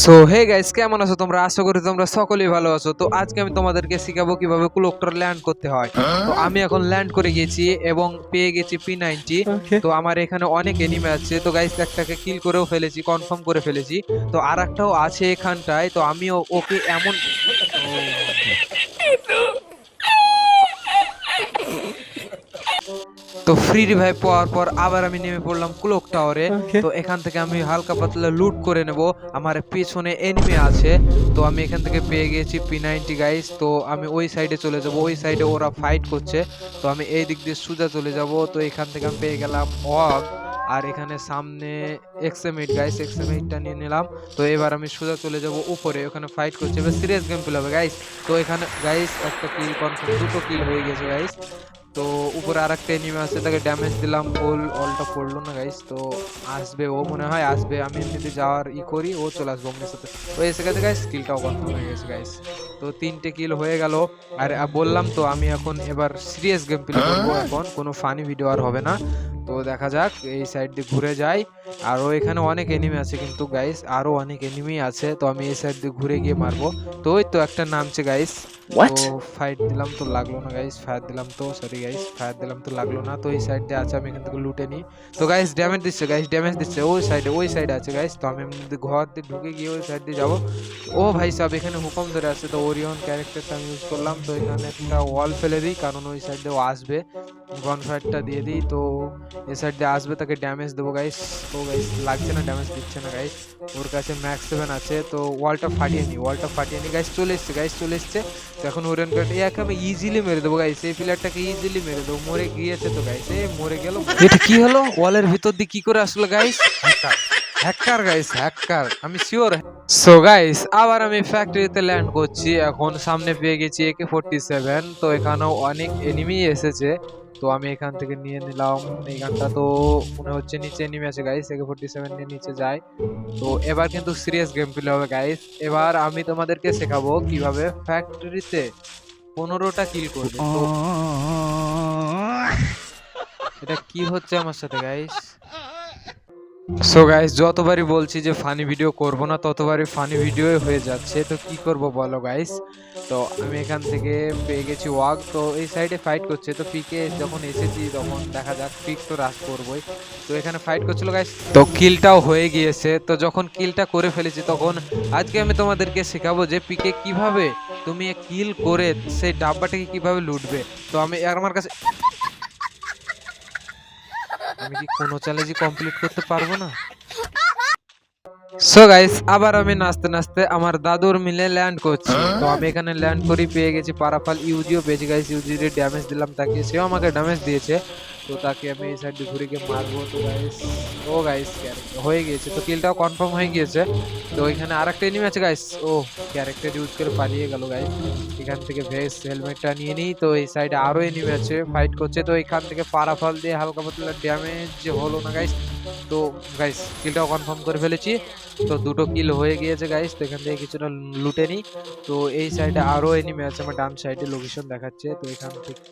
So hey guys কেমন আছো তোমরা? আশা করি তোমরা সকলেই ভালো আছো। তো আজকে আমি তোমাদেরকে শেখাবো কীভাবে কুলোকটার ল্যান্ড করতে হয়। তো আমি এখন ল্যান্ড করে গেছি এবং পেয়ে গেছি পি নাইনটি তো আমার এখানে অনেক এনিমে আছে। তো গাইস একটাকে কিল করেও ফেলেছি কনফার্ম করে ফেলেছি। তো আর একটাও আছে এখানটায়। তো আমিও ওকে এমন তো ফ্রি রিভাইভ পাওয়ার পর আবার আমি নেমে পড়লাম ক্লোক টাওয়ারে তো এখান থেকে আমি হালকা পাতলা লুট করে নেব। আমার পেছনে এনিমি আছে। তো আমি এখান থেকে পেয়ে গেছি পি নাইনটি গাইস তো আমি ওই সাইডে চলে যাব। ওই সাইডে ওরা ফাইট করছে। তো আমি এই দিক দিয়ে সোজা চলে যাব। তো এখান থেকে আমি পেয়ে গেলাম ওয়াগ আর এখানে সামনে এক্সএম এইট গাইস এক্সএম এইটটা নিয়ে নিলাম। তো এবার আমি সোজা চলে যাব উপরে। ওখানে ফাইট করছে। এবার সিরিয়াস গেম প্লে হবে গাইস তো এখানে গাইস একটা কিল কনফার্ম দুটো কিল হয়ে গেছে গাইস তো উপরে আর একটা এনিমে আছে তাকে ড্যামেজ দিলাম ফুল অলটা পড়ল না গাইস তো আসবে ও মনে হয় আসবে আমি এমনিতে যাওয়ার ই করি ও চলে আসব অমনির সাথে। তো এসে গেছে গাইস স্কিলটাও কনফার্ম হয়ে গেছে গাইস তো তিনটে কিল হয়ে গেল আর বললাম তো আমি এখন এবার সিরিয়াস গেম প্লে করব এখন কোনো ফানি ভিডিও আর হবে না। তো দেখা যাক এই সাইড দিয়ে ঘুরে যাই আরও এখানে অনেক এনিমি আছে কিন্তু গাইস আরও অনেক এনিমি আছে তো আমি এই সাইড দিয়ে ঘুরে গিয়ে মারবো। তো ওই তো একটা নামছে গাইস তো ফাইট দিলাম তো লাগল না গাইস ফায়ার দিলাম তো সরি গাইস ফায়ার দিলাম তো লাগল না, তো এই সাইড দিয়ে আছে, আমি এখান থেকে লুটে নিই। তো গাইস ড্যামেজ দিচ্ছে গাইস ড্যামেজ দিচ্ছে, ওই সাইডে ওই সাইডে আছে গাইস তো আমি ঘর দিয়ে ঢুকে গিয়ে ওই সাইড দিয়ে যাব। ও ভাই সব, এখানে হুকম ধরে আছে, তো ওরিয়ন ক্যারেক্টারটা আমি ইউজ করলাম, তো এখানে একটা ওয়াল ফেলে দিই, কারণ ওই সাইড দিয়ে ও আসবে। গন ফায়ারটা দিয়ে দিই, তো এই সাইড দিয়ে আসবে, তাকে ড্যামেজ দেবো গাইস তো গাইস লাগছে না ড্যামেজ দিচ্ছে না গাইস ওর কাছে ম্যাক্স সেভেন আছে, তো ওয়ালটা ফাটিয়ে নি ওয়ালটা ফাটিয়ে নি গাইস চলে এসছে গাইস চলে এসছে। এখন ওরেন কাট এক আমি ইজিলি মেরে দেবো গাইস এই প্লেয়ারটাকে ইজিলি মেরে দেবো। মরে গিয়েছে তো গাইস এ মরে গেল। এটা কি হলো? ওয়ালের ভিতর দিয়ে কি করে আসলো গাইস হ্যাকার গাইস হ্যাকার আমি শিওর সো গাইস আবার আমি ফ্যাক্টরিতে ল্যান্ড করছি। এখন সামনে পেয়ে গেছি একে ফোরটি সেভেন তো এখানেও অনেক এনিমি এসেছে। তো আমি এখান থেকে নিয়ে নিলাম। এইখানটা তো মনে হচ্ছে নিচে নেমে আছে গাইস একে ফোরটি সেভেন নিয়ে নিচে যায়। তো এবার কিন্তু সিরিয়াস গেম প্লে হবে গাইস এবার আমি তোমাদেরকে শেখাবো কীভাবে ফ্যাক্টরিতে পনেরোটা কিল করবে। এটা কি হচ্ছে আমার সাথে গাইস সো গাইস যতবারই বলছি যে ফানি ভিডিও করব না, ততবারই ফানি ভিডিওই হয়ে যাচ্ছে। তো কি করব বলো গাইস তো আমি এখান থেকে পেয়ে গেছি ওয়াক তো এই সাইডে ফাইট করছে। তো পিকে যখন এসেছি, তখন দেখা যাক পিক তো রাশ করবই। তো এখানে ফাইট করছিল গাইস তো কিলটাও হয়ে গিয়েছে। তো যখন কিলটা করে ফেলেছি, তখন আজকে আমি তোমাদেরকে শেখাবো যে পিকে কীভাবে তুমি কিল করে সেই ডাব্বাটাকে কীভাবে লুটবে। তো আমি আমার কাছে আমি কি কোনো চ্যালেঞ্জই কমপ্লিট করতে পারব না? সো গাইস আবার আমি নাচতে নাচতে আমার দাদুর মিলে ল্যান্ড করছি। তো আমি এখানে ল্যান্ড করি পেয়ে গেছি পারাফাল ইউজিও। পেয়েছি গাইস ইউজির ড্যামেজ দিলাম তাকে সেও আমাকে ড্যামেজ দিয়েছে। তো তাকে আমি এই সাইড ঘুরে গিয়ে মারবো। তো গাইস ও গাইস হয়ে গিয়েছে। তো কিলটাও কনফার্ম হয়ে গিয়েছে। তো এখানে আরেকটা এনিমি আছে গাইস ও ক্যারেক্টার ইউজ করে পালিয়ে গেল গাইস এখান থেকে ভেস হেলমেটটা নিয়ে নিই। তো এই সাইডে আরও এনিমি আছে। ফাইট করছে। তো এখান থেকে পারাফল দিয়ে হালকা পাতলা ড্যামেজ হলো না গাইস তো গাইস কিলটাও কনফার্ম করে ফেলেছি। তো দুটো কিল হয়ে গিয়েছে গাইস তো এখান থেকে কিছুটা লুটে নিই। তো এই সাইডে আরও এনিমি আছে, আমার ডান সাইডে লোকেশন দেখাচ্ছে। তো এখান থেকে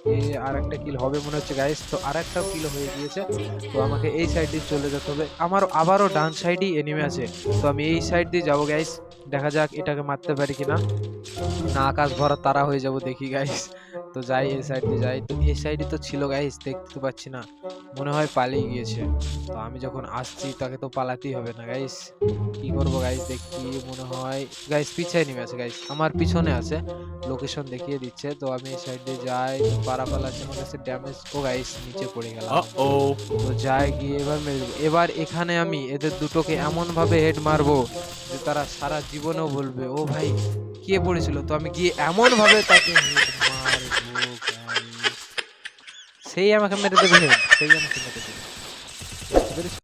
আর একটা কিল হবে মনে হচ্ছে গাইস তো আর একটা কিল হয়ে গিয়েছে। তো আমাকে এই সাইড দিয়ে চলে যেতে হবে। আমার আবারও ডান সাইডেই এনিমি আছে। তো আমি এই সাইড দিয়ে যাব গাইস দেখা যাক এটাকে মারতে পারি কিনা। না, আকাশ ভরা তারা হয়ে যাব দেখি গাইস তো যাই এই সাইড দিয়ে যাই। তো এই সাইডে তো ছিল গাইস দেখতে পাচ্ছি না। মনে হয় পালিয়ে গিয়েছে। তো আমি যখন আসছি তাকে তো পালাতেই হবে না গাইস কি করব গাইস দেখি মনে হয় গাইস পিছায় নেমে আছে গাইস আমার পিছনে আছে। লোকেশন দেখিয়ে দিচ্ছে। তো আমি এই সাইড দিয়ে যাই। পারাপাল আছে আমার কাছে ড্যামেজ ও গাইস নিচে পড়ে গেলাম Uh-oh. তো যাই গিয়ে এবার মেরে দেবো। এবার এখানে আমি এদের দুটোকে এমন ভাবে হেড মারবো যে তারা সারা জীবনেও বলবে ও ভাই কে পড়েছিল, তো আমি গিয়ে এমন ভাবে তাকে। সেই আমাকে মেরে দেবে সেই আমাকে মেরে